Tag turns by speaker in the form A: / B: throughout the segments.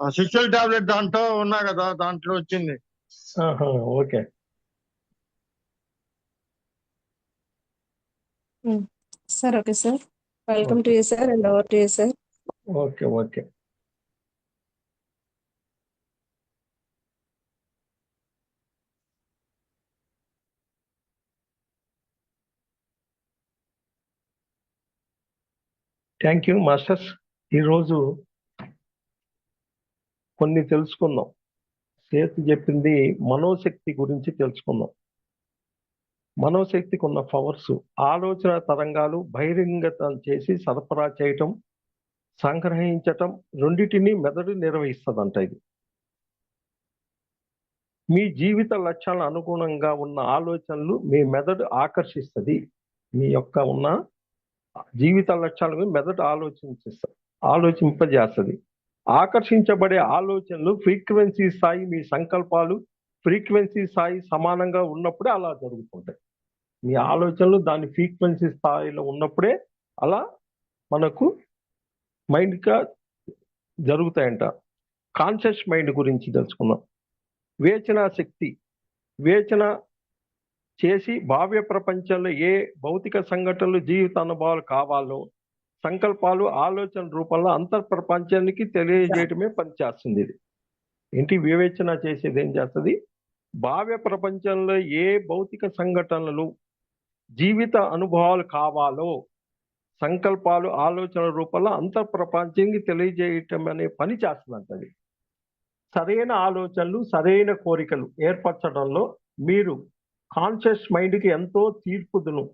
A: సిక్చువల్ tablet దాంట్లో ఉన్నా కదా దాంట్లో వచ్చింది.
B: Okay.
C: Sir okay sir. Welcome to you sir and over to you sir.
B: Okay okay. Thank you masters. ఈరోజు కొన్ని తెలుసుకుందాం. సేతు చెప్పింది మనోశక్తి గురించి తెలుసుకుందాం. మనోశక్తికి ఉన్న పవర్స్ ఆలోచన తరంగాలు బహిరంగతం చేసి సరఫరా చేయటం సంగ్రహించటం రెండింటిని మెదడు నిర్వహిస్తుందంట ఇది. మీ జీవిత లక్ష్యాల అనుగుణంగా ఉన్న ఆలోచనలు మీ మెదడు ఆకర్షిస్తుంది. మీ యొక్క ఉన్న జీవిత లక్ష్యాలను మెదడు ఆలోచించేస్తుంది ఆలోచింపజేస్తుంది. ఆకర్షించబడే ఆలోచనలు ఫ్రీక్వెన్సీ స్థాయి మీ సంకల్పాలు ఫ్రీక్వెన్సీ స్థాయి సమానంగా ఉన్నప్పుడే అలా జరుగుతుంటాయి. మీ ఆలోచనలు దాని ఫ్రీక్వెన్సీ స్థాయిలో ఉన్నప్పుడే అలా మనకు మైండ్గా జరుగుతాయంట. కాన్షియస్ మైండ్ గురించి తెలుసుకుందాం. వేచన శక్తి. వేచన చేసి భావ్య ప్రపంచంలో ఏ భౌతిక సంఘటనలు జీవిత అనుభవాలు కావాలో సంకల్పాలు ఆలోచన రూపంలో అంతర్ ప్రపంచానికి తెలియజేయటమే పనిచేస్తుంది ఇది. ఏంటి? వివేచన చేసేది ఏం చేస్తుంది? భావ్య ప్రపంచంలో ఏ భౌతిక సంఘటనలు జీవిత అనుభవాలు కావాలో సంకల్పాలు ఆలోచన రూపంలో అంతర్ ప్రపంచానికి తెలియజేయటం అనే పని చేస్తుందంట అది. సరైన ఆలోచనలు సరైన కోరికలు ఏర్పరచడంలో మీరు కాన్షియస్ మైండ్కి ఎంతో తీర్పుదును.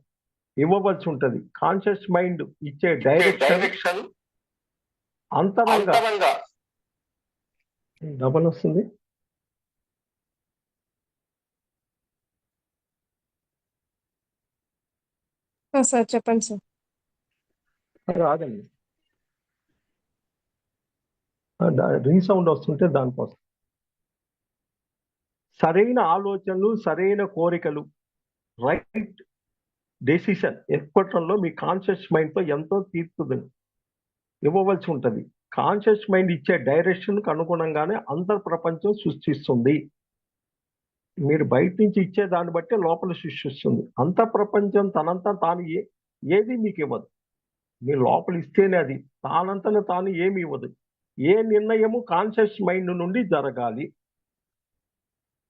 B: ఇవ్వవలసి ఉంటుంది కాన్షియస్ మైండ్ ఇచ్చే డైరెక్షన్ అంతరంగా డబల్ వస్తుంది
C: సార్ చెప్పండి సార్.
B: రాదండి. రీసౌండ్ వస్తుంటే దానికోసం. సరైన ఆలోచనలు సరైన కోరికలు రైట్ డెసిషన్ ఏర్పడటంలో మీ కాన్షియస్ మైండ్తో ఎంతో తీర్పుదని ఇవ్వవలసి ఉంటుంది. కాన్షియస్ మైండ్ ఇచ్చే డైరెక్షన్కి అనుగుణంగానే అంతర్ ప్రపంచం సృష్టిస్తుంది. మీరు బయట నుంచి ఇచ్చే దాన్ని బట్టి లోపల సృష్టిస్తుంది. అంత ప్రపంచం తనంతా తాను ఏ ఏది మీకు ఇవ్వదు. మీ లోపల ఇస్తేనే అది. తానంతట తాను ఏమి ఇవ్వదు. ఏ నిర్ణయము కాన్షియస్ మైండ్ నుండి జరగాలి.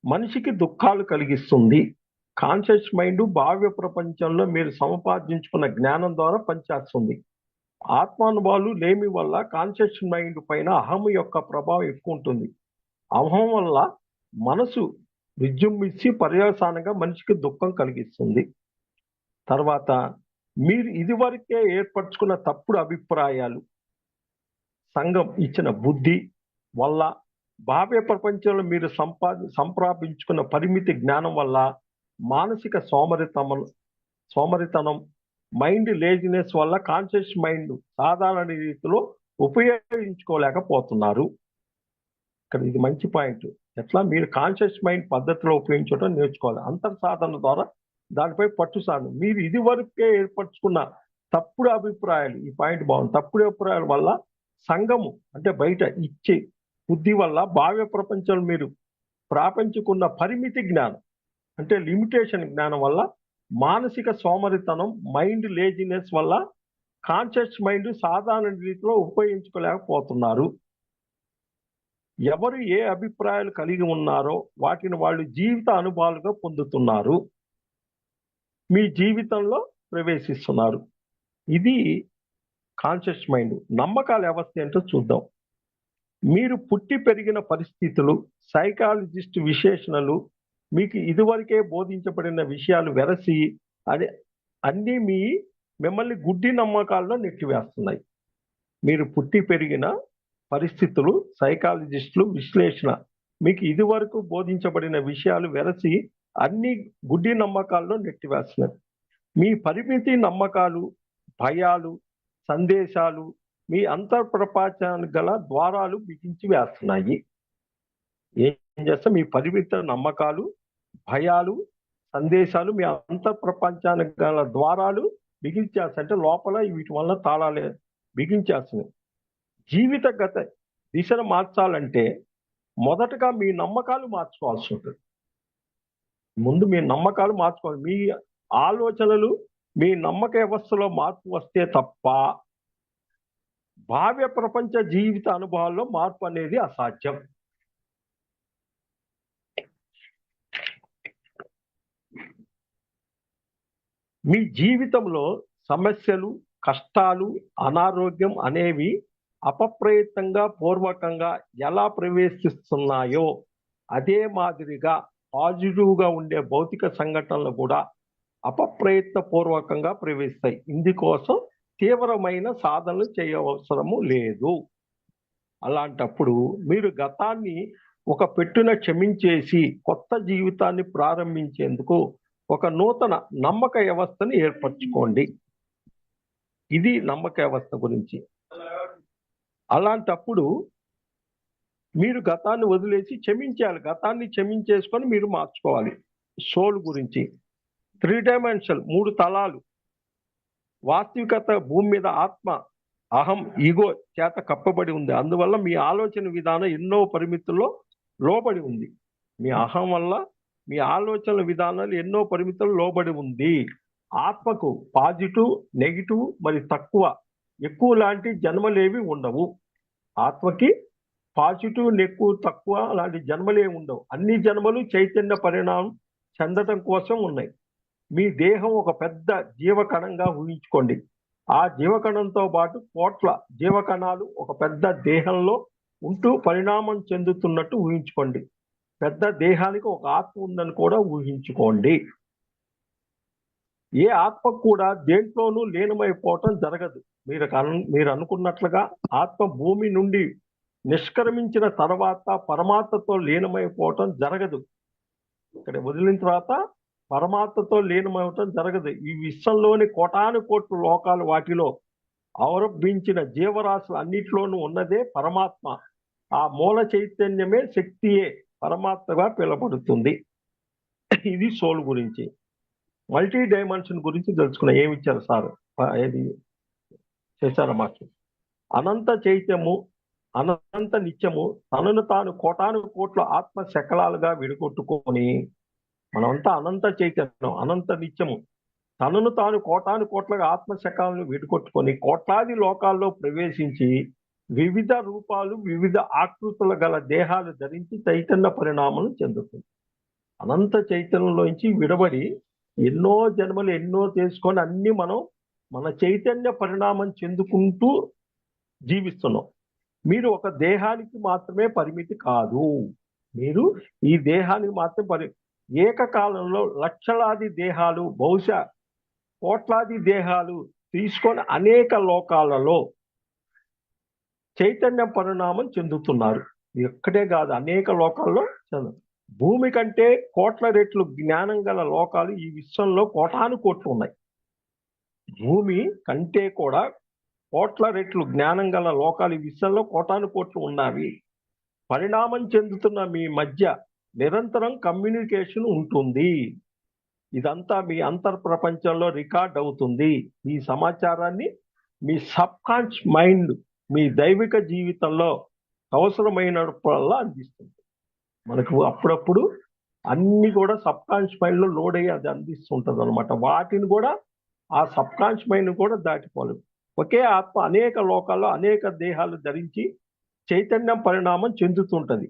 B: మనిషికి దుఃఖాలు కలిగిస్తుంది. కాన్షియస్ మైండ్ భావ్య ప్రపంచంలో మీరు సంపాదించుకున్న జ్ఞానం ద్వారా పనిచేస్తుంది ఆత్మానుభవాలు లేమి వల్ల కాన్షియస్ మైండ్ పైన అహం యొక్క ప్రభావం ఎక్కువ ఉంటుంది అహం వల్ల మనసు విజృంభించి పర్యవసానంగా మనిషికి దుఃఖం కలిగిస్తుంది తర్వాత మీరు ఇదివరకే ఏర్పరచుకున్న తప్పుడు అభిప్రాయాలు సంఘం ఇచ్చిన బుద్ధి వల్ల భావ్య ప్రపంచంలో మీరు సంపా సంప్రాపించుకున్న పరిమితి జ్ఞానం వల్ల మానసిక సోమరితనం సోమరితనం మైండ్ లేజినెస్ వల్ల కాన్షియస్ మైండ్ సాధారణ రీతిలో ఉపయోగించుకోలేకపోతున్నారు. ఇక్కడ ఇది మంచి పాయింట్. ఎట్లా? మీరు కాన్షియస్ మైండ్ పద్ధతిలో ఉపయోగించడం నేర్చుకోవాలి. అంతర్ సాధన ద్వారా దానిపై పట్టు సాధన మీరు ఇది వరకే ఏర్పరచుకున్న తప్పుడు అభిప్రాయాలు ఈ పాయింట్ బాగుంది. తప్పుడు అభిప్రాయాల వల్ల సంఘము అంటే బయట ఇచ్చే బుద్ధి వల్ల భావ్య ప్రపంచంలో మీరు ప్రాపంచుకున్న పరిమితి జ్ఞానం. అంటే లిమిటేషన్ జ్ఞానం వల్ల మానసిక సోమరితనం మైండ్ లేజినెస్ వల్ల కాన్షియస్ మైండ్ సాధారణ రీతిలో ఉపయోగించుకోలేకపోతున్నారు. ఎవరు ఏ అభిప్రాయాలు కలిగి ఉన్నారో వాటిని వాళ్ళు జీవిత అనుభవాలుగా పొందుతున్నారు. మీ జీవితంలో ప్రవేశిస్తున్నారు. ఇది కాన్షియస్ మైండ్ నమ్మకాల వ్యవస్థ ఏంటో చూద్దాం. మీరు పుట్టి పెరిగిన పరిస్థితులు సైకాలజిస్ట్ విశేషణలు మీకు ఇదివరకే బోధించబడిన విషయాలు వెరసి అది అన్నీ మీ మిమ్మల్ని గుడ్డి నమ్మకాల్లో నెట్టివేస్తున్నాయి. మీరు పుట్టి పెరిగిన పరిస్థితులు సైకాలజిస్టులు విశ్లేషణ మీకు ఇదివరకు బోధించబడిన విషయాలు వెరసి అన్ని గుడ్డి నమ్మకాల్లో నెట్టివేస్తున్నాయి. మీ పరిమితి నమ్మకాలు భయాలు సందేశాలు మీ అంతర్ ప్రపంచానికి గల ద్వారాలు బిగించి వేస్తున్నాయి. ఏం చేస్తే? మీ పరిమిత నమ్మకాలు భయాలు సందేశాలు మీ అంతర్ ప్రపంచానికి గల ద్వారాలు బిగించేస్తాయి అంటే లోపల వీటి వల్ల తాళాలే బిగించేస్తున్నాయి. జీవిత గత దిశను మార్చాలంటే మొదటగా మీ నమ్మకాలు మార్చుకోవాల్సి ఉంటుంది. ముందు మీ నమ్మకాలు మార్చుకోవాలి. మీ ఆలోచనలు మీ నమ్మక వ్యవస్థలో మార్పు వస్తే తప్ప భావ్య ప్రపంచ జీవిత అనుభవాల్లో మార్పు అనేది అసాధ్యం. మీ జీవితంలో సమస్యలు కష్టాలు అనారోగ్యం అనేవి అపప్రయత్నంగా పూర్వకంగా ఎలా ప్రవేశిస్తున్నాయో అదే మాదిరిగా పాజిటివ్గా ఉండే భౌతిక సంఘటనలు కూడా అపప్రయత్న పూర్వకంగా ప్రవేశిస్తాయి. ఇందుకోసం తీవ్రమైన సాధనలు చేయవసరము లేదు. అలాంటప్పుడు మీరు గతాన్ని ఒక పెట్టున క్షమించేసి కొత్త జీవితాన్ని ప్రారంభించేందుకు ఒక నూతన నమ్మక వ్యవస్థను ఏర్పరచుకోండి. ఇది నమ్మక వ్యవస్థ గురించి. అలాంటప్పుడు మీరు గతాన్ని వదిలేసి క్షమించాలి. గతాన్ని క్షమించేసుకొని మీరు మార్చుకోవాలి. సోల్ గురించి. త్రీ డైమెన్షన్ మూడు తలాలు. వాస్తవికత భూమి మీద ఆత్మ అహం ఈగో చేత కప్పబడి ఉంది. అందువల్ల మీ ఆలోచన విధానం ఎన్నో పరిమితుల్లో లోబడి ఉంది. మీ అహం వల్ల మీ ఆలోచనల విధానాలు ఎన్నో పరిమితులు లోబడి ఉంది. ఆత్మకు పాజిటివ్ నెగిటివ్ మరి తక్కువ ఎక్కువ లాంటి జన్మలేవి ఉండవు. ఆత్మకి పాజిటివ్ నెక్కువ తక్కువ లాంటి జన్మలేవి ఉండవు. అన్ని జన్మలు చైతన్య పరిణామం చెందటం కోసం ఉన్నాయి. మీ దేహం ఒక పెద్ద జీవకణంగా ఊహించుకోండి. ఆ జీవకణంతో పాటు కోట్ల జీవకణాలు ఒక పెద్ద దేహంలో ఉంటూ పరిణామం చెందుతున్నట్టు ఊహించుకోండి. పెద్ద దేహానికి ఒక ఆత్మ ఉందని కూడా ఊహించుకోండి. ఏ ఆత్మ కూడా దేంట్లోనూ లీనమైపోవటం జరగదు. మీరు కన్- మీరు అనుకున్నట్లుగా ఆత్మ భూమి నుండి నిష్క్రమించిన తర్వాత పరమాత్మతో లీనమైపోవటం జరగదు. ఇక్కడ వదిలిన తర్వాత పరమాత్మతో లీనమవటం జరగదు. ఈ విశ్వంలోని కోటాను కోట్లు లోకాలు వాటిలో అవలంబించిన జీవరాశులు అన్నిటిలోనూ ఉన్నదే పరమాత్మ. ఆ మూల చైతన్యమే శక్తియే. పరమాత్మగా పిలబడుతుంది ఇది సోల్ గురించి. మల్టీ డైమెన్షన్ గురించి తెలుసుకున్నా. ఏమి ఇచ్చారు సార్? ఏది? చేశారు మాకు అనంత చైత్యము అనంత నిత్యము తనను తాను కోటాను కోట్ల ఆత్మ శకలాలుగా విడగొట్టుకొని మనమంతా అనంత చైతన్యం అనంత నిత్యము తనను తాను కోటాను కోట్లగా ఆత్మ శకాలను విడగొట్టుకొని కోట్లాది లోకాల్లో ప్రవేశించి వివిధ రూపాలు వివిధ ఆకృతుల గల దేహాలు ధరించి చైతన్య పరిణామం చెందుతుంది. అనంత చైతన్యంలోంచి విడబడి ఎన్నో జన్మలు ఎన్నో చేసుకొని అన్ని మనం మన చైతన్య పరిణామం చెందుకుంటూ జీవిస్తున్నాం. మీరు ఒక దేహానికి మాత్రమే పరిమితి కాదు. మీరు ఈ దేహానికి మాత్రం పరి ఏకకాలంలో లక్షలాది దేహాలు బహుశా కోట్లాది దేహాలు తీసుకొని అనేక లోకాలలో చైతన్య పరిణామం చెందుతున్నారు. ఎక్కడే కాదు అనేక లోకాల్లో చెందు భూమి కంటే కోట్ల రెట్లు జ్ఞానం గల లోకాలు ఈ విశ్వంలో కోటాను కోట్లు ఉన్నాయి. భూమి కంటే కూడా కోట్ల రెట్లు జ్ఞానం గల లోకాలు ఈ విశ్వంలో కోటాను కోట్లు ఉన్నవి. పరిణామం చెందుతున్న మీ మధ్య నిరంతరం కమ్యూనికేషన్ ఉంటుంది. ఇదంతా మీ అంతర్ ప్రపంచంలో రికార్డ్ అవుతుంది. ఈ సమాచారాన్ని మీ సబ్ మైండ్ మీ దైవిక జీవితంలో అవసరమైనప్పుడల్లా అందిస్తుంది. మనకు అప్పుడప్పుడు అన్ని కూడా సబ్ కాన్స్ మైండ్లో లోడ్ అయ్యి అది అందిస్తుంటది అనమాట వాటిని కూడా ఆ సబ్ కాన్స్ మైండ్ కూడా దాటిపోలేదు ఒకే ఆత్మ అనేక లోకాల్లో అనేక దేహాలు ధరించి చైతన్యం పరిణామం చెందుతుంటది.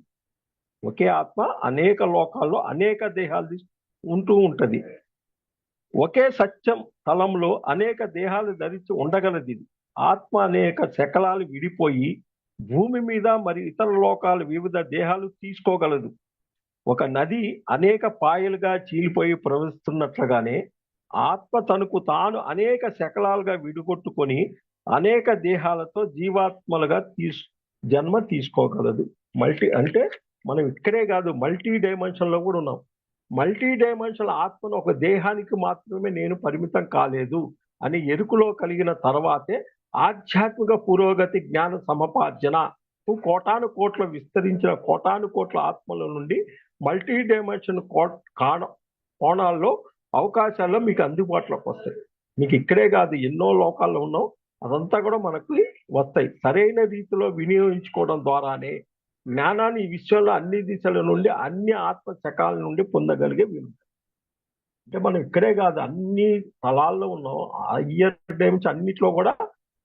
B: ఒకే ఆత్మ అనేక లోకాల్లో అనేక దేహాలు ఉంటూ ఉంటది. ఒకే సత్యం తలంలో అనేక దేహాలు ధరించి ఉండగలది ఇది ఆత్మ అనేక శకలాలు విడిపోయి భూమి మీద మరి ఇతర లోకాలు వివిధ దేహాలు తీసుకోగలదు. ఒక నది అనేక పాయలుగా చీలిపోయి ప్రవహిస్తున్నట్లుగానే ఆత్మ తనకు తాను అనేక శకలాలుగా విడిగొట్టుకొని అనేక దేహాలతో జీవాత్మలుగా తీసు జన్మ తీసుకోగలదు. మల్టీ అంటే మనం ఇక్కడే కాదు మల్టీ డైమెన్షన్లో కూడా ఉన్నాం. మల్టీ డైమెన్షన్ ఆత్మను ఒక దేహానికి మాత్రమే నేను పరిమితం కాలేదు అని ఎరుకులో కలిగిన తర్వాతే ఆధ్యాత్మిక పురోగతి జ్ఞాన సమపార్జన కోటాను కోట్ల విస్తరించిన కోటాను కోట్ల ఆత్మల నుండి మల్టీ డైమెన్షన్ కోణ కోణాల్లో అవకాశాల్లో మీకు అందుబాటులోకి వస్తాయి. మీకు ఇక్కడే కాదు ఎన్నో లోకాల్లో ఉన్నాం అదంతా కూడా మనకు వస్తాయి. సరైన రీతిలో వినియోగించుకోవడం ద్వారానే జ్ఞానాన్ని ఈ విశ్వంలో అన్ని దిశల నుండి అన్ని ఆత్మ శకాల నుండి పొందగలిగే విలువ. అంటే మనం ఇక్కడే కాదు అన్ని స్థలాల్లో ఉన్నాం. అయ్యర్ టైమ్స్ అన్నిట్లో కూడా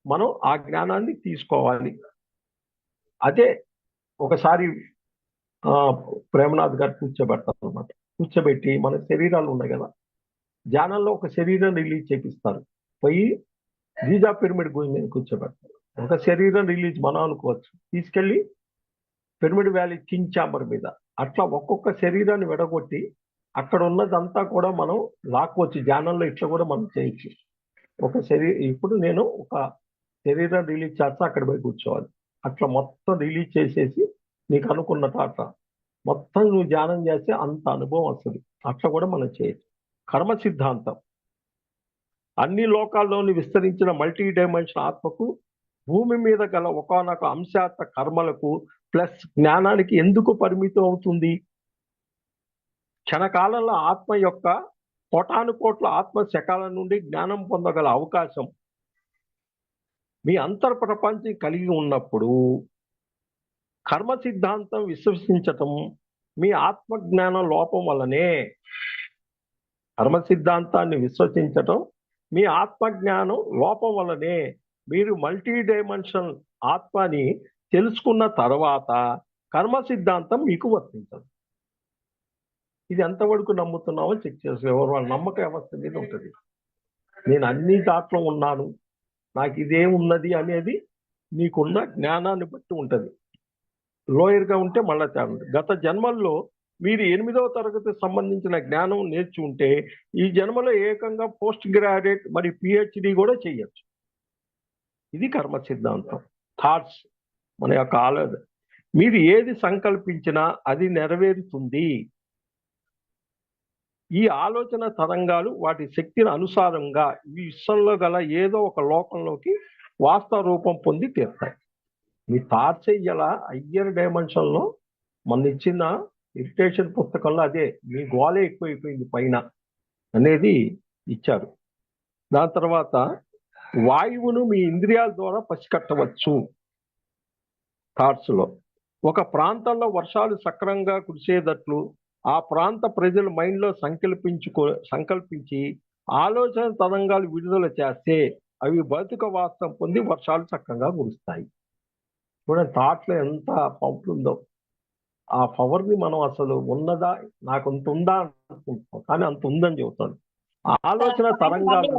B: మనం ఆ జ్ఞానాన్ని తీసుకోవాలి. అదే ఒకసారి ప్రేమనాథ్ గారు కూర్చోబెడతారు అనమాట కూర్చోబెట్టి మన శరీరాలు ఉన్నాయి కదా ధ్యానంలో ఒక శరీరం రిలీజ్ చేపిస్తారు. పోయి గీజా పిరమిడ్ గురి మీద కూర్చోబెడతారు. ఒక శరీరం రిలీజ్ మనం అనుకోవచ్చు. తీసుకెళ్ళి పిరమిడ్ వ్యాలీ కింగ్ ఛాంబర్ మీద అట్లా ఒక్కొక్క శరీరాన్ని విడగొట్టి అక్కడ ఉన్నదంతా కూడా మనం లాక్కోవచ్చు. ధ్యానంలో ఇట్లా కూడా మనం చేయొచ్చు. ఒక శరీరం ఇప్పుడు నేను ఒక శరీరం రిలీజ్ చేస్తా అక్కడ పోయి కూర్చోవాలి. అట్లా మొత్తం రిలీజ్ చేసేసి నీకు అనుకున్న తాట. మొత్తం నువ్వు ధ్యానం చేస్తే అంత అనుభవం వస్తుంది. అట్లా కూడా మనం చేయొచ్చు. కర్మ సిద్ధాంతం. అన్ని లోకాల్లోని విస్తరించిన మల్టీ డైమెన్షన్ ఆత్మకు భూమి మీద గల ఒకనొక అంశాత్మ కర్మలకు ప్లస్ జ్ఞానానికి ఎందుకు పరిమితం అవుతుంది? క్షణకాలంలో ఆత్మ యొక్క కోటాను కోట్ల ఆత్మ శకాల నుండి జ్ఞానం పొందగల అవకాశం మీ అంతర్ ప్రపంచం కలిగి ఉన్నప్పుడు కర్మ సిద్ధాంతం విశ్వసించటం మీ ఆత్మజ్ఞానం లోపం వల్లనే కర్మ సిద్ధాంతాన్ని విశ్వసించటం మీ ఆత్మజ్ఞానం లోపం వల్లనే మీరు మల్టీ డైమెన్షన్ ఆత్మని తెలుసుకున్న తర్వాత కర్మ సిద్ధాంతం మీకు వర్తించదు. ఇది ఎంతవరకు నమ్ముతున్నామో చెక్ చేసుకో ఎవరు వాళ్ళ నమ్మక వ్యవస్థ మీద ఉంటుంది? నేను అన్ని దాంట్లో ఉన్నాను. నాకు ఇదే ఉన్నది అనేది నీకున్న జ్ఞానాన్ని బట్టి ఉంటుంది. లోయర్గా ఉంటే మళ్ళా తేడా గత జన్మల్లో మీరు ఎనిమిదవ తరగతి సంబంధించిన జ్ఞానం నేర్చి ఉంటే ఈ జన్మలో ఏకంగా పోస్ట్ గ్రాడ్యుయేట్ మరి పిహెచ్డి కూడా చేయొచ్చు. ఇది కర్మ సిద్ధాంతం. థాట్స్ మన యొక్క ఆలోచన. మీరు ఏది సంకల్పించినా అది నెరవేరుతుంది. ఈ ఆలోచన తరంగాలు వాటి శక్తిని అనుసారంగా ఈ విశ్వంలో గల ఏదో ఒక లోకంలోకి వాస్తవ రూపం పొంది తీరుతాయి. మీ థాట్స్ అయ్యర్ డైమెన్షన్లో మన ఇచ్చిన ఇరిటేషన్ పుస్తకంలో అదే మీ గోలే ఎక్కువైపోయింది పైన అనేది ఇచ్చారు. దాని తర్వాత వాయువును మీ ఇంద్రియాల ద్వారా పసికట్టవచ్చు థాట్స్లో ఒక ప్రాంతంలో వర్షాలు సక్రంగా కురిసేటట్లు ఆ ప్రాంత ప్రజల మైండ్లో సంకల్పించుకో సంకల్పించి ఆలోచన తరంగాలు విడుదల చేస్తే అవి భౌతిక వాస్తవం పొంది వర్షాలు చక్కగా కురుస్తాయి. చూడండి థాట్లో ఎంత పవర్ ఉందో. ఆ పవర్ని మనం అసలు ఉన్నదా నాకు అంత ఉందా అనుకుంటాం కానీ అంత ఉందని చెబుతాను. ఆలోచన తరంగాలు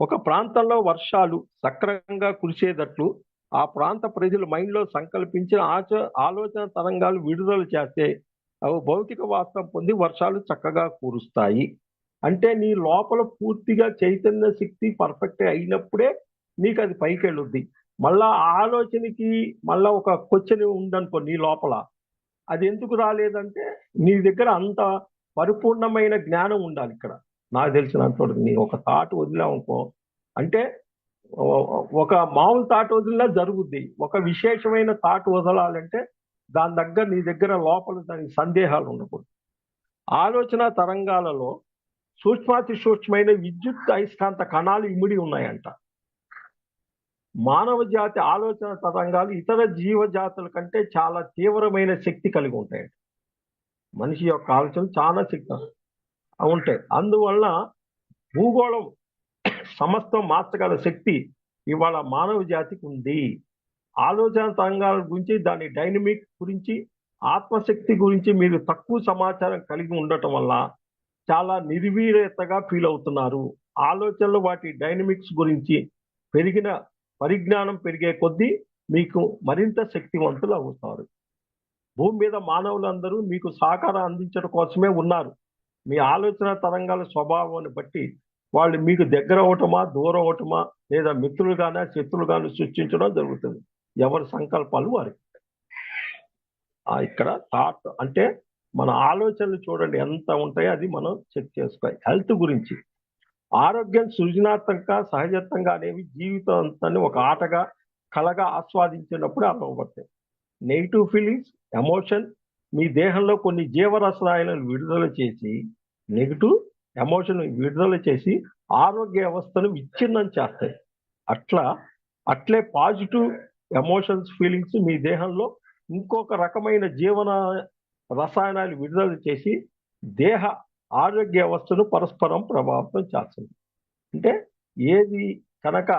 B: ఒక ప్రాంతంలో వర్షాలు సక్రమంగా కురిసేటట్లు ఆ ప్రాంత ప్రజల మైండ్లో సంకల్పించిన ఆచ ఆలోచన తరంగాలు విడుదల చేస్తే అవి భౌతిక వాస్తవం పొంది వర్షాలు చక్కగా కురుస్తాయి. అంటే నీ లోపల పూర్తిగా చైతన్య శక్తి పర్ఫెక్ట్ అయినప్పుడే నీకు అది పైకి వెళ్ళుద్ది మళ్ళా ఆలోచనకి మళ్ళా ఒక క్వశ్చన్ ఉందనుకో నీ లోపల. అది ఎందుకు రాలేదంటే నీ దగ్గర అంత పరిపూర్ణమైన జ్ఞానం ఉండాలి ఇక్కడ. నాకు తెలిసినంతవరకు నీ ఒక థాట్ వదిలామనుకో అంటే ఒక మామూలు థాట్ వదిలినా జరుగుద్ది. ఒక విశేషమైన థాట్ వదలాలంటే దాని దగ్గర నీ దగ్గర లోపల దానికి సందేహాలు ఉండకూడదు. ఆలోచన తరంగాలలో సూక్ష్మాతి సూక్ష్మమైన విద్యుత్ అయస్కాంత కణాలు ఇమిడి ఉన్నాయంట. మానవ జాతి ఆలోచన తరంగాలు ఇతర జీవజాతుల కంటే చాలా తీవ్రమైన శక్తి కలిగి ఉంటాయంట. మనిషి యొక్క ఆలోచన చాలా శక్తి ఉంటాయి. అందువల్ల భూగోళం సమస్తం మార్చగల శక్తి ఇవాళ మానవ జాతికి ఉంది. ఆలోచన తరంగాల గురించి దాని డైనమిక్ గురించి ఆత్మశక్తి గురించి మీరు తక్కువ సమాచారం కలిగి ఉండటం వల్ల చాలా నిర్వీర్యతగా ఫీల్ అవుతున్నారు. ఆలోచనలు వాటి డైనమిక్స్ గురించి పెరిగిన పరిజ్ఞానం పెరిగే కొద్దీ మీకు మరింత శక్తివంతులు అవుతారు. భూమి మీద మానవులందరూ మీకు సహకారం అందించడం కోసమే ఉన్నారు. మీ ఆలోచన తరంగాల స్వభావాన్ని బట్టి వాళ్ళు మీకు దగ్గర అవటమా దూరం అవటమా లేదా మిత్రులుగానే శత్రులుగానే సృష్టించడం జరుగుతుంది. ఎవరి సంకల్పాలు వారికి ఇక్కడ థాట్ అంటే మన ఆలోచనలు చూడండి ఎంత ఉంటాయో అది మనం చెక్ చేసుకోవాలి. హెల్త్ గురించి. ఆరోగ్యం సృజనాత్మకంగా సహజత్వంగా అనేవి జీవితం ఒక ఆటగా కలగా ఆస్వాదించినప్పుడు అనుభవపడతాయి నెగిటివ్ ఫీలింగ్స్ ఎమోషన్ మీ దేహంలో కొన్ని జీవరసాయనాలు విడుదల చేసి నెగిటివ్ ఎమోషన్ విడుదల చేసి ఆరోగ్య వ్యవస్థను విచ్ఛిన్నం చేస్తాయి. అట్లా అట్లే పాజిటివ్ ఎమోషన్స్ ఫీలింగ్స్ మీ దేహంలో ఇంకొక రకమైన జీవన రసాయనాలు విడుదల చేసి దేహ ఆరోగ్య వ్యవస్థను పరస్పరం ప్రభావితం చేస్తుంది. అంటే ఏది కనుక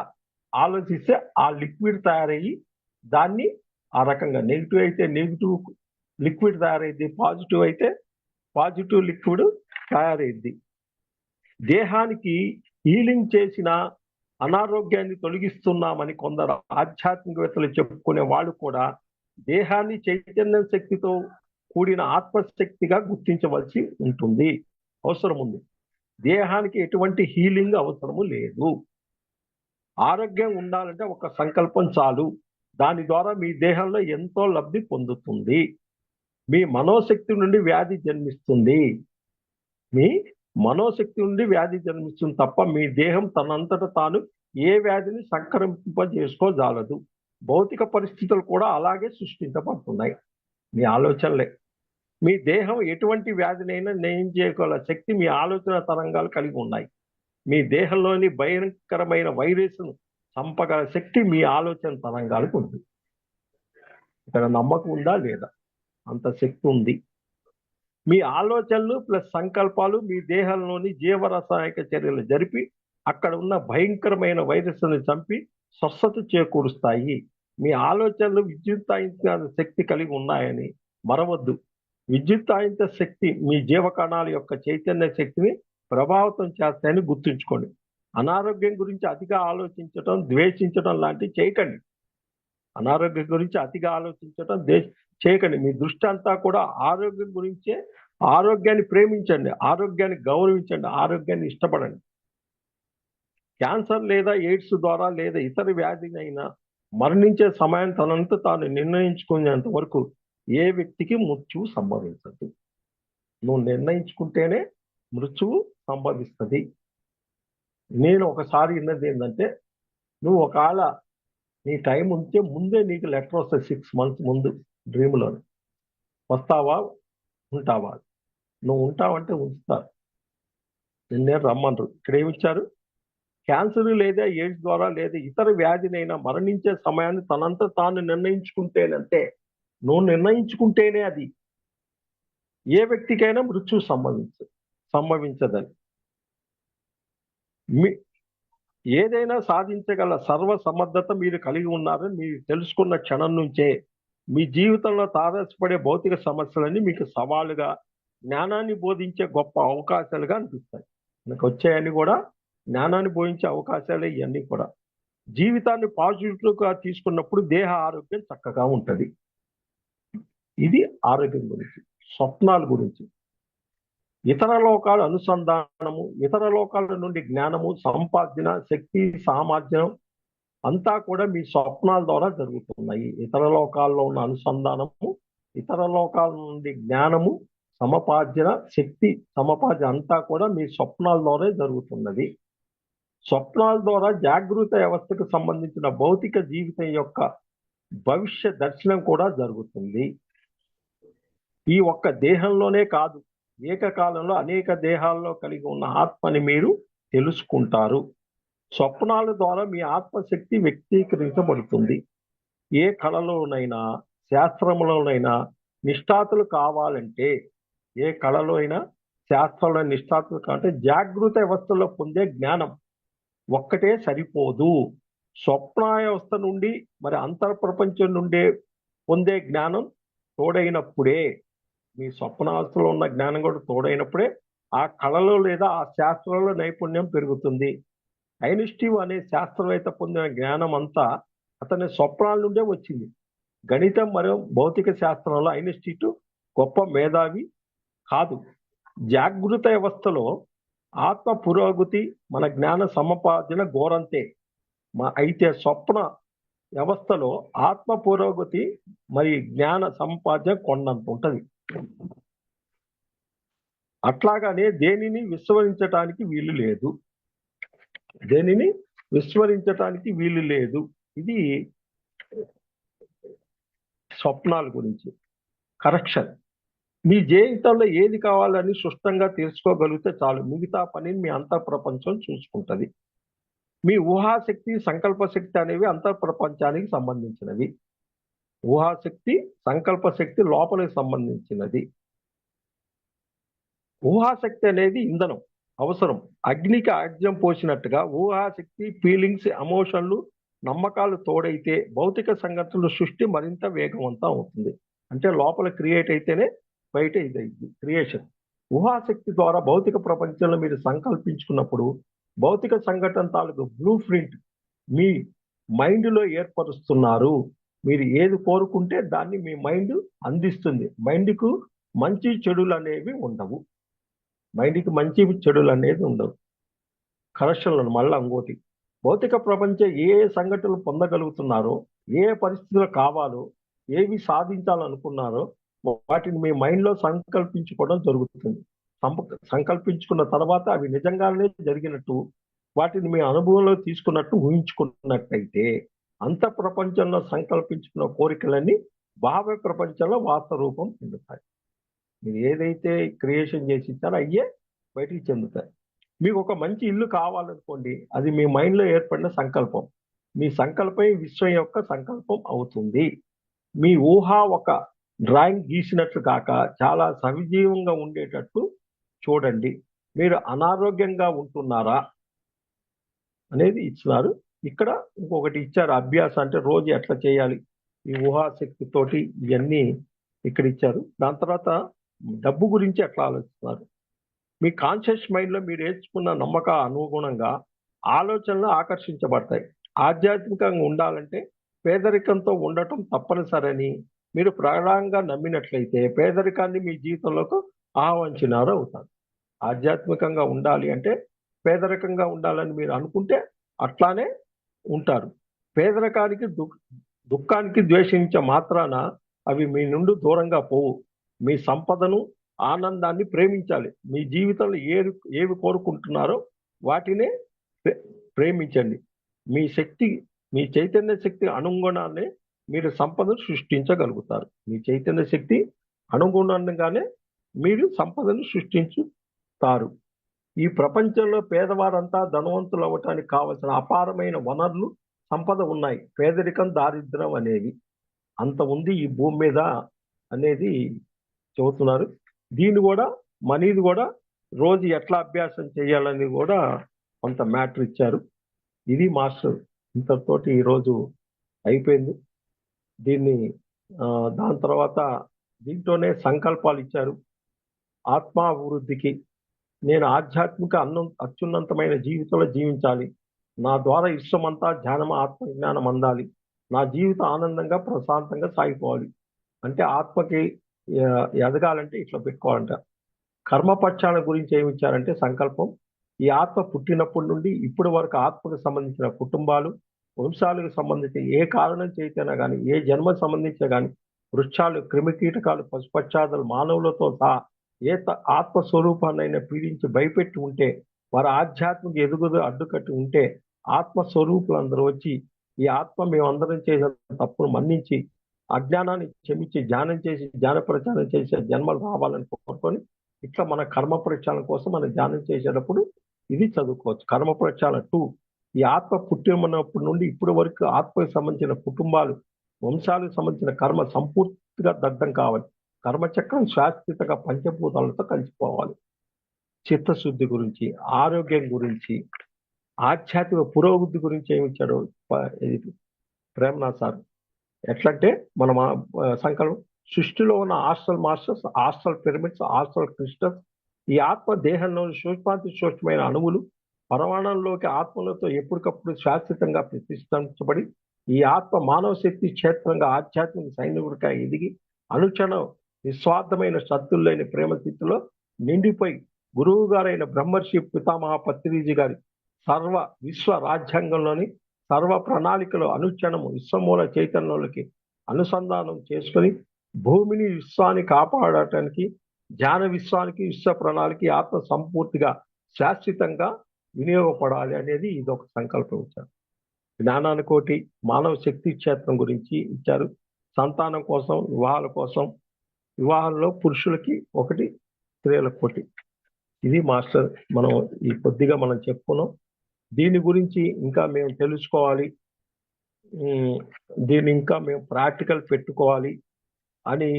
B: ఆలోచిస్తే ఆ లిక్విడ్ తయారయ్యి దాన్ని ఆ రకంగా నెగిటివ్ అయితే నెగిటివ్ లిక్విడ్ తయారైద్ది పాజిటివ్ అయితే పాజిటివ్ లిక్విడ్ తయారైద్ది. దేహానికి హీలింగ్ చేసిన అనారోగ్యాన్ని తొలగిస్తున్నామని కొందరు ఆధ్యాత్మికవేత్తలు చెప్పుకునే వాళ్ళు కూడా దేహాన్ని చైతన్య శక్తితో కూడిన ఆత్మశక్తిగా గుర్తించవలసి ఉంటుంది. అవసరం ఉంది. దేహానికి ఎటువంటి హీలింగ్ అవసరము లేదు. ఆరోగ్యం ఉండాలంటే ఒక సంకల్పం చాలు. దాని ద్వారా మీ దేహంలో ఎంతో లబ్ధి పొందుతుంది. మీ మనోశక్తి నుండి వ్యాధి జన్మిస్తుంది. మీ మనోశక్తి నుండి వ్యాధి జన్మిస్తుంది తప్ప మీ దేహం తనంతట తాను ఏ వ్యాధిని సంక్రమింపజేసుకోజాలదు. భౌతిక పరిస్థితులు కూడా అలాగే సృష్టించబడుతున్నాయి. మీ ఆలోచనలే. మీ దేహం ఎటువంటి వ్యాధినైనా నయం చేయగల శక్తి మీ ఆలోచన తరంగాలు కలిగి ఉన్నాయి. మీ దేహంలోని భయంకరమైన వైరస్ను చంపగల శక్తి మీ ఆలోచన తరంగాలకు ఉంది. ఇక్కడ నమ్మకం ఉందా లేదా? అంత శక్తి ఉంది. మీ ఆలోచనలు ప్లస్ సంకల్పాలు మీ దేహంలోని జీవరసాయక చర్యలు జరిపి అక్కడ ఉన్న భయంకరమైన వైరస్ను చంపి స్వస్థత చేకూరుస్తాయి. మీ ఆలోచనలు విద్యుత్తాయించిన శక్తి కలిగి ఉన్నాయని మరవద్దు. విద్యుత్తాయింత శక్తి మీ జీవకణాల యొక్క చైతన్య శక్తిని ప్రభావితం చేస్తాయని గుర్తుంచుకోండి. అనారోగ్యం గురించి అతిగా ఆలోచించటం ద్వేషించటం లాంటివి చేయకండి. అనారోగ్యం గురించి అతిగా ఆలోచించడం చేయకండి. మీ దృష్టి అంతా కూడా ఆరోగ్యం గురించే ఆరోగ్యాన్ని ప్రేమించండి. ఆరోగ్యాన్ని గౌరవించండి. ఆరోగ్యాన్ని ఇష్టపడండి. క్యాన్సర్ లేదా ఎయిడ్స్ ద్వారా లేదా ఇతర వ్యాధినైనా మరణించే సమయం తనంత తాను నిర్ణయించుకునేంత వరకు ఏ వ్యక్తికి మృత్యువు సంభవించదు. నువ్వు నిర్ణయించుకుంటేనే మృత్యువు సంభవిస్తుంది. నేను ఒకసారి విన్నది ఏంటంటే నువ్వు ఒకవేళ నీ టైం ఉంటే ముందే నీకు లెటర్ వస్తుంది సిక్స్ మంత్స్ ముందు. డ్రీమ్లోనే వస్తావా? ఉంటావా? నువ్వు ఉంటావంటే ఉంచుతారు నిన్నే రమ్మంటారు ఇక్కడ ఏమిచ్చారు క్యాన్సర్ లేదా ఎయిడ్స్ ద్వారా లేదా ఇతర వ్యాధినైనా మరణించే సమయాన్ని తనంతా తాను నిర్ణయించుకుంటేనంటే నువ్వు నిర్ణయించుకుంటేనే అది. ఏ వ్యక్తికైనా మృత్యు సంభవించ సంభవించదని. మీ ఏదైనా సాధించగల సర్వ సమర్థత మీరు కలిగి ఉన్నారని మీరు తెలుసుకున్న క్షణం నుంచే మీ జీవితంలో తారసపడే భౌతిక సమస్యలన్నీ మీకు సవాలుగా జ్ఞానాన్ని బోధించే గొప్ప అవకాశాలుగా అనిపిస్తాయి. మనకు వచ్చాయని కూడా జ్ఞానాన్ని బోధించే అవకాశాలే ఇవన్నీ కూడా. జీవితాన్ని పాజిటివ్గా తీసుకున్నప్పుడు దేహ ఆరోగ్యం చక్కగా ఉంటుంది. ఇది ఆరోగ్యం గురించి స్వప్నాల గురించి. ఇతర లోకాల అనుసంధానము ఇతర లోకాల నుండి జ్ఞానము సంపాదన శక్తి సామర్థ్యం అంతా కూడా మీ స్వప్నాల ద్వారా జరుగుతున్నాయి. ఇతర లోకాల్లో ఉన్న అనుసంధానము ఇతర లోకాల నుండి జ్ఞానము సమపార్జన శక్తి సమపార్జన అంతా కూడా మీ స్వప్నాల ద్వారా జరుగుతున్నది. స్వప్నాల ద్వారా జాగృత వ్యవస్థకు సంబంధించిన భౌతిక జీవితం యొక్క భవిష్య దర్శనం కూడా జరుగుతుంది. ఈ ఒక్క దేహంలోనే కాదు ఏకకాలంలో అనేక దేహాల్లో కలిగి ఉన్న ఆత్మని మీరు తెలుసుకుంటారు. స్వప్నాల ద్వారా మీ ఆత్మశక్తి వ్యక్తీకరించబడుతుంది. ఏ కళలోనైనా శాస్త్రంలోనైనా నిష్ఠాతులు కావాలంటే ఏ కళలో అయినా శాస్త్రంలో నిష్ఠాతులు కావాలంటే జాగృత వ్యవస్థలో పొందే జ్ఞానం ఒక్కటే సరిపోదు. స్వప్న వ్యవస్థ నుండి మరి అంతర్ ప్రపంచం నుండే పొందే జ్ఞానం తోడైనప్పుడే మీ స్వప్నావస్థలో ఉన్న జ్ఞానం కూడా తోడైనప్పుడే ఆ కళలో లేదా ఆ శాస్త్రంలో నైపుణ్యం పెరుగుతుంది. ఐనిస్టివ్ అనే శాస్త్రవేత్త పొందిన జ్ఞానం అంతా అతని స్వప్నాల నుండే వచ్చింది. గణితం మరియు భౌతిక శాస్త్రంలో ఐనిస్టిట్ గొప్ప మేధావి కాదు. జాగృత వ్యవస్థలో ఆత్మ పురోగతి మన జ్ఞాన సముపార్జన ఘోరంతే. మా అయితే స్వప్న వ్యవస్థలో ఆత్మ పురోగతి మరి జ్ఞాన సంపాదన కొండంత ఉంటుంది. అట్లాగానే దేనిని విశ్వసించటానికి వీలు లేదు. దేనిని? విస్మరించటానికి వీలు లేదు. ఇది స్వప్నాల గురించి. కరెక్షన్. మీ జీవితంలో ఏది కావాలని స్పష్టంగా తెలుసుకోగలిగితే చాలు. మిగతా పనిని మీ అంతర్ ప్రపంచం చూసుకుంటుంది. మీ ఊహాశక్తి సంకల్పశక్తి అనేవి అంతర్ ప్రపంచానికి సంబంధించినవి. ఊహాశక్తి సంకల్ప శక్తి లోపలికి సంబంధించినది. ఊహాశక్తి అనేది ఇంధనం. అవసరం. అగ్నికి ఆజ్యం పోసినట్టుగా ఊహాశక్తి ఫీలింగ్స్ ఎమోషన్లు నమ్మకాలు తోడైతే భౌతిక సంఘటనలు సృష్టి మరింత వేగవంతం అవుతుంది. అంటే లోపల క్రియేట్ అయితేనే బయట ఇదైంది క్రియేషన్ ఊహాశక్తి ద్వారా భౌతిక ప్రపంచంలో మీరు సంకల్పించుకున్నప్పుడు భౌతిక సంఘటన తాలూకు బ్లూ ప్రింట్ మీ మైండ్లో ఏర్పరుస్తున్నారు. మీరు ఏది కోరుకుంటే దాన్ని మీ మైండ్ అందిస్తుంది. మైండ్కు మంచి చెడులు అనేవి ఉండవు. మైండ్కి మంచి చెడులు అనేది ఉండవు. కరెక్షన్లను మళ్ళీ అంగోటి భౌతిక ప్రపంచం ఏ సంఘటనలు పొందగలుగుతున్నారో ఏ పరిస్థితులు కావాలో ఏవి సాధించాలనుకున్నారో వాటిని మీ మైండ్లో సంకల్పించుకోవడం జరుగుతుంది. సంకల్పించుకున్న తర్వాత అవి నిజంగానే జరిగినట్టు వాటిని మీ అనుభవంలో తీసుకున్నట్టు ఊహించుకున్నట్టయితే అంత ప్రపంచంలో సంకల్పించుకున్న కోరికలన్నీ భావ ప్రపంచంలో వాస్తవ రూపం చెందుతాయి మీరు ఏదైతే క్రియేషన్ చేసి ఇచ్చారో అయ్యే బయటికి చెందుతాయి. మీకు ఒక మంచి ఇల్లు కావాలనుకోండి అది మీ మైండ్లో ఏర్పడిన సంకల్పం. మీ సంకల్పం విశ్వం యొక్క సంకల్పం అవుతుంది. మీ ఊహ ఒక డ్రాయింగ్ గీసినట్లు కాక చాలా సవిజీవంగా ఉండేటట్టు చూడండి. మీరు అనారోగ్యంగా ఉంటున్నారా అనేది ఇచ్చినారు. ఇక్కడ ఇంకొకటి ఇచ్చారు అభ్యాసం అంటే రోజు ఎట్లా చేయాలి? ఈ ఊహాశక్తితోటి ఇవన్నీ ఇక్కడ ఇచ్చారు. దాని తర్వాత డబ్బు గురించి ఎట్లా ఆలోచిస్తున్నారు. మీ కాన్షియస్ మైండ్లో మీరు నేర్చుకున్న నమ్మక అనుగుణంగా ఆలోచనలు ఆకర్షించబడతాయి. ఆధ్యాత్మికంగా ఉండాలంటే పేదరికంతో ఉండటం తప్పనిసరని మీరు ప్రగాఢంగా నమ్మినట్లయితే పేదరికాన్ని మీ జీవితంలోకి ఆహ్వానించినారు అవుతారు. ఆధ్యాత్మికంగా ఉండాలి అంటే పేదరికంగా ఉండాలని మీరు అనుకుంటే అట్లానే ఉంటారు. పేదరికానికి దుఃఖానికి ద్వేషించే మాత్రాన అవి మీ నుండి దూరంగా పోవు. మీ సంపదను ఆనందాన్ని ప్రేమించాలి. మీ జీవితంలో ఏది ఏవి కోరుకుంటున్నారో వాటినే ప్రే- ప్రేమించండి. మీ శక్తి మీ చైతన్య శక్తి అనుగుణాన్ని మీరు సంపదను సృష్టించగలుగుతారు. మీ చైతన్య శక్తి అనుగుణంగానే మీరు సంపదను సృష్టించుతారు. ఈ ప్రపంచంలో పేదవారంతా ధనవంతులు అవ్వటానికి కావలసిన అపారమైన వనరులు సంపద ఉన్నాయి. పేదరికం దారిద్ర్యం అనేది అంత ఉంది ఈ భూమి మీద అనేది చెబుతున్నారు దీన్ని కూడా మనీది కూడా రోజు ఎట్లా అభ్యాసం చేయాలని కూడా కొంత మ్యాటర్ ఇచ్చారు. ఇది మాస్టర్ ఇంతతోటి ఈరోజు అయిపోయింది. దీన్ని దాని తర్వాత దీంట్లోనే సంకల్పాలు ఇచ్చారు. ఆత్మాభివృద్ధికి నేను ఆధ్యాత్మిక అన్నం అత్యున్నతమైన జీవితంలో జీవించాలి. నా ద్వారా ఇష్టమంతా ధ్యానం ఆత్మజ్ఞానం అందాలి. నా జీవితం ఆనందంగా ప్రశాంతంగా సాగిపోవాలి. అంటే ఆత్మకి ఎదగాలంటే ఇట్లా పెట్టుకోవాలంట. కర్మపక్షాల గురించి ఏమి ఇచ్చారంటే సంకల్పం ఈ ఆత్మ పుట్టినప్పటి నుండి ఇప్పటి వరకు ఆత్మకు సంబంధించిన కుటుంబాలు వంశాలకు సంబంధించిన ఏ కారణం చేతైనా కానీ ఏ జన్మకు సంబంధించిన కానీ వృక్షాలు క్రిమికీటకాలు పశుపక్షాదులు మానవులతో సహా ఏ త- ఆత్మ పీడించి భయపెట్టి ఉంటే వారి ఆధ్యాత్మిక ఎదుగుదల అడ్డుకట్టి ఉంటే ఆత్మ స్వరూపులందరూ వచ్చి ఈ ఆత్మ మేమందరం చేసిన తప్పును మన్నించి అజ్ఞానాన్ని క్షమించి ధ్యానం చేసి ధ్యాన ప్రచారం చేసే జన్మలు రావాలని కోరుకొని ఇట్లా మన కర్మ ప్రక్షాళన కోసం మనం ధ్యానం చేసేటప్పుడు ఇది చదువుకోవచ్చు. కర్మ ప్రక్షాళన టూ ఈ ఆత్మ పుట్టినప్పటి నుండి ఇప్పటి వరకు ఆత్మకు సంబంధించిన కుటుంబాలు వంశాలకు సంబంధించిన కర్మ సంపూర్తిగా దగ్ధం కావాలి. కర్మచక్రం శాశ్వతంగా పంచభూతాలతో కలిసిపోవాలి. చిత్తశుద్ధి గురించి ఆరోగ్యం గురించి ఆధ్యాత్మిక పురోగతి గురించి ఏమి ఇచ్చాడో ఇది ప్రేమనాథ్ సార్ ఎట్లంటే మనం మన సంకల్పం సృష్టిలో ఉన్న astral masters astral pyramids astral crystals ఈ ఆత్మ దేహంలో సూక్ష్మాతి సూక్ష్మమైన అణువులు పరమాణంలోకి ఆత్మలతో ఎప్పటికప్పుడు శాశ్వతంగా ప్రతిష్ఠించబడి ఈ ఆత్మ మానవ శక్తి క్షేత్రంగా ఆధ్యాత్మిక సైనికుడిగా ఎదిగి అనుక్షణం నిస్వార్థమైన శత్రులైన ప్రేమ స్థితిలో నిండిపోయి గురువు గారైన బ్రహ్మర్షి పితామహ పత్రిజీ గారి సర్వ విశ్వ రాజ్యాంగంలోని సర్వ ప్రణాళికలు అనుక్షణము విశ్వమూల చైతన్యులకి అనుసంధానం చేసుకొని భూమిని విశ్వాన్ని కాపాడటానికి జ్ఞాన విశ్వానికి విశ్వ ప్రణాళిక ఆత్మ సంపూర్తిగా శాశ్వతంగా వినియోగపడాలి అనేది ఇది ఒక సంకల్పం ఇచ్చారు. జ్ఞానానుకోటి మానవ శక్తి క్షేత్రం గురించి ఇచ్చారు. సంతానం కోసం వివాహాల కోసం వివాహంలో పురుషులకి ఒకటి స్త్రీలకు ఒకటి. ఇది మాస్టర్ మనం ఈ కొద్దిగా మనం చెప్పుకున్నాం. దీని గురించి ఇంకా మేము తెలుసుకోవాలి. దీన్ని ఇంకా మేము ప్రాక్టికల్ పెట్టుకోవాలి అని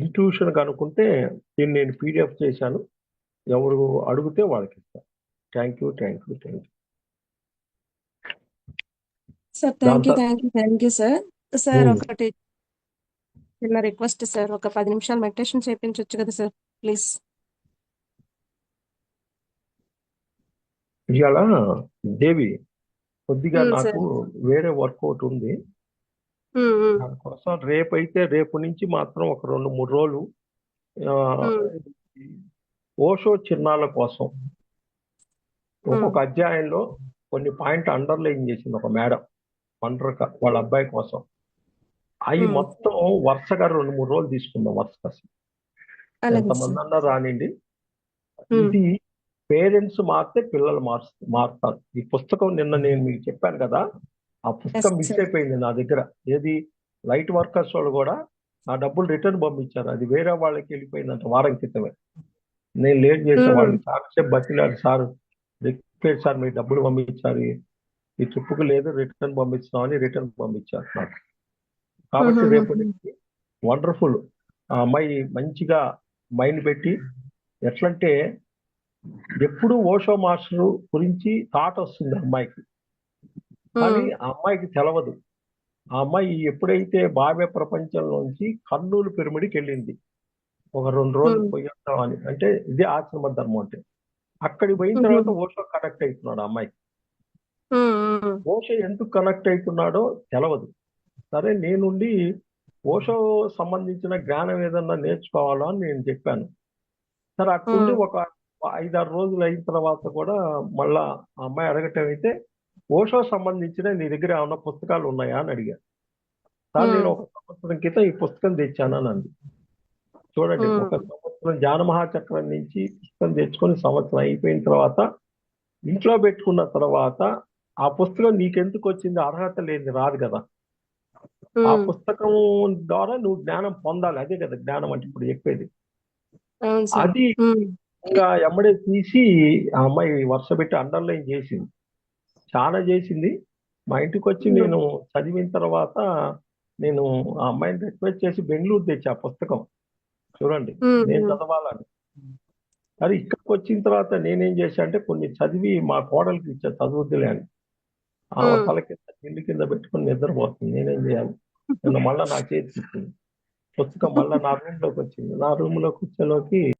B: ఇంట్యూషన్ అనుకుంటే దీన్ని నేను పీడిఎఫ్ చేశాను. ఎవరు అడిగితే వాళ్ళకి ఇస్తాను. Thank you thank you thank you.
C: Sir thank you thank you thank you sir. Sir. ఒకటి చిన్న రిక్వెస్ట్ సార్ ఒక పది నిమిషాలు మెడిటేషన్ చేయించవచ్చు కదా సార్ ప్లీజ్.
B: ఇవాళ దేవి కొద్దిగా నాకు వేరే వర్కౌట్ ఉంది. దానికోసం రేపు అయితే రేపు నుంచి మాత్రం ఒక రెండు మూడు రోజులు. ఓషో చిన్నాల కోసం ఒక్కొక్క అధ్యాయంలో కొన్ని పాయింట్ అండర్లైన్ చేసింది ఒక మేడం వండరక వాళ్ళ అబ్బాయి కోసం. అవి. మొత్తం వరుసగా రెండు మూడు రోజులు తీసుకుందాం వరుసగా.
C: అలాగే
B: ఎంతమంది అన్నా రానిండి. ఇది పేరెంట్స్ మారితే పిల్లలు మార్ మారుతారు. ఈ పుస్తకం నిన్న నేను మీకు చెప్పాను కదా ఆ పుస్తకం మిస్. అయిపోయింది నా దగ్గర. ఏది? లైట్ వర్కర్స్ వాళ్ళు కూడా నా డబ్బులు రిటర్న్ పంపించారు. అది వేరే వాళ్ళకి వెళ్ళిపోయిందంట వారం క్రితమే. నేను లేట్ చేసే
C: Hmm.
B: వాళ్ళకి చాలాసేపు బతిలాడు సార్. రిక్వెస్ట్ సార్ మీ డబ్బులు పంపించారు ఈ ట్రిప్కు లేదు రిటర్న్ పంపిస్తున్నామని రిటర్న్ పంపించారు నాకు. కాబట్టి
C: Mhm.
B: రేపు నుంచి వండర్ఫుల్. ఆ అమ్మాయి మంచిగా మైండ్ పెట్టి ఎట్లంటే ఎప్పుడు ఓషో మాస్టర్ గురించి థాట్ వస్తుంది అమ్మాయికి. కానీ ఆ అమ్మాయికి తెలవదు. ఆ అమ్మాయి ఎప్పుడైతే బాహ్య ప్రపంచంలోంచి కర్నూలు పిరమిడ్కి వెళ్ళింది. ఒక రెండు రోజులు
C: Hmm.
B: పోయి వద్దామని అంటే ఇదే ఆశ్రమ ధర్మం అంటే. అక్కడికి పోయిన. తర్వాత ఓషో కనెక్ట్ అవుతున్నాడు ఆ అమ్మాయి
C: hmm.
B: ఓషో ఎందుకు కనెక్ట్ అవుతున్నాడో తెలవదు. సరే నేనుండి ఓషో సంబంధించిన జ్ఞానం ఏదన్నా నేర్చుకోవాలా అని నేను చెప్పాను. సరే
C: Hmm.
B: ఒక ఐదారు రోజులు అయిన తర్వాత కూడా మళ్ళా ఆ అమ్మాయి అడగటం అయితే ఓషో సంబంధించిన నీ దగ్గర ఏమన్నా పుస్తకాలు ఉన్నాయా అని అడిగా సార్
C: Hmm.
B: నేను ఒక సంవత్సరం క్రితం ఈ పుస్తకం తెచ్చాను అని అంది చూడండి. ఒక సంవత్సరం జ్ఞాన మహాచక్రం నుంచి పుస్తకం తెచ్చుకొని సంవత్సరం అయిపోయిన తర్వాత ఇంట్లో పెట్టుకున్న తర్వాత ఆ పుస్తకం నీకెందుకు వచ్చింది అర్హత లేని రాదు కదా ఆ. పుస్తకం ద్వారా నువ్వు జ్ఞానం పొందాలి అదే కదా జ్ఞానం అంటే ఇప్పుడు చెప్పేది అది. ఇంకా ఎమ్మడే తీసి ఆ అమ్మాయి వరుస పెట్టి అండర్లైన్ చేసింది. చాలా చేసింది. మా ఇంటికి వచ్చి. నేను చదివిన తర్వాత నేను ఆ అమ్మాయిని రిక్వెస్ట్ చేసి బెంగళూరు తెచ్చి ఆ పుస్తకం. చూడండి. నేను చదవాలని. అది ఇక్కడికి వచ్చిన తర్వాత నేనేం చేశా అంటే కొన్ని చదివి మా కోడలికి ఇచ్చా చదువుద్దులే అని
C: Hmm.
B: తల కింద కింది కింద పెట్టుకుని నిద్రపోతుంది. నేనేం చేయాలి? నిన్న మళ్ళా నా చేతి పుస్తకం మళ్ళా నా రూమ్లోకి వచ్చింది. నా రూమ్లోకి వచ్చేలోకి